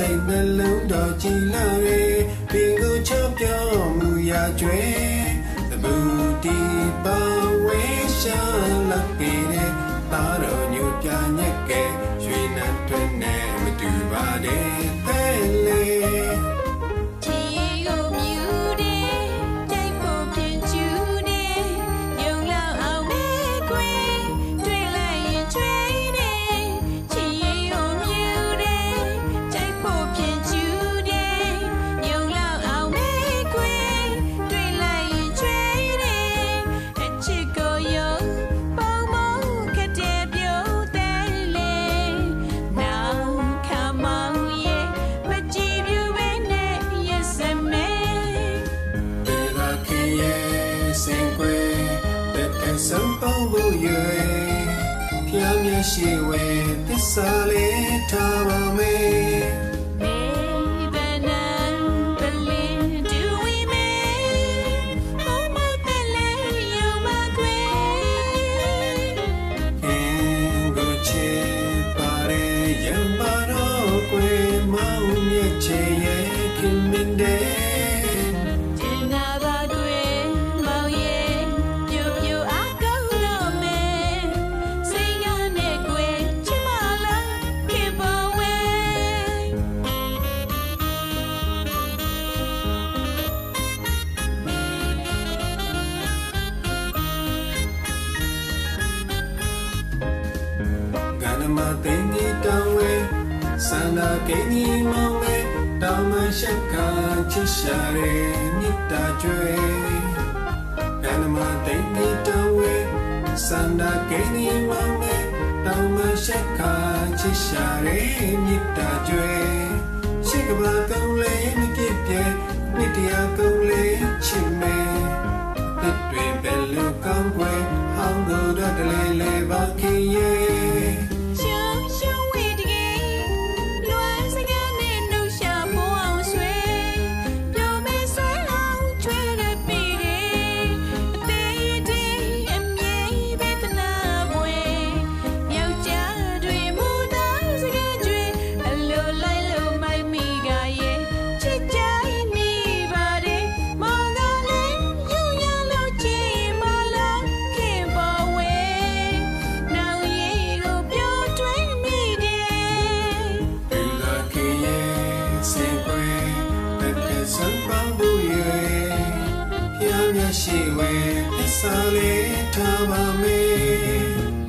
စိတ်နှလုံးတော်ကြည်လာရေပင်ကိုချောပြောမူရာကျွဲသဘူတီပါဝေရှာလာပေတဲ့တာတော်ညပြညက်ကဲရွှေနှံတွင်နဲ့မတူပါတဲ့သဲ ရဲ့စင်ကွယ်တက်တဲ့စံပေါင်းဖို့ရွယ်ဖျားမြရှိဝဲသစ္စာလေးထားပါမယ် မသိင်ကြီးတောင်းဝဲစန္ဒကိန်းကြီးမောင်းဝဲတောင်းမရှက်ကချစ်ရှာရဲ့မြတ်တာကျွဲကနမသိင်ကြီးတောင်းဝဲစန္ဒကိန်းကြီးမောင်းဝဲတောင်းမရှက်ကချစ်ရှာရဲ့မြတ်တာကျွဲရှိကဘာကုံလေးမပြည့်ပြဲမြတ်တရားကုံ ရှိဝဲသစ္စာလေးထားပါမယ်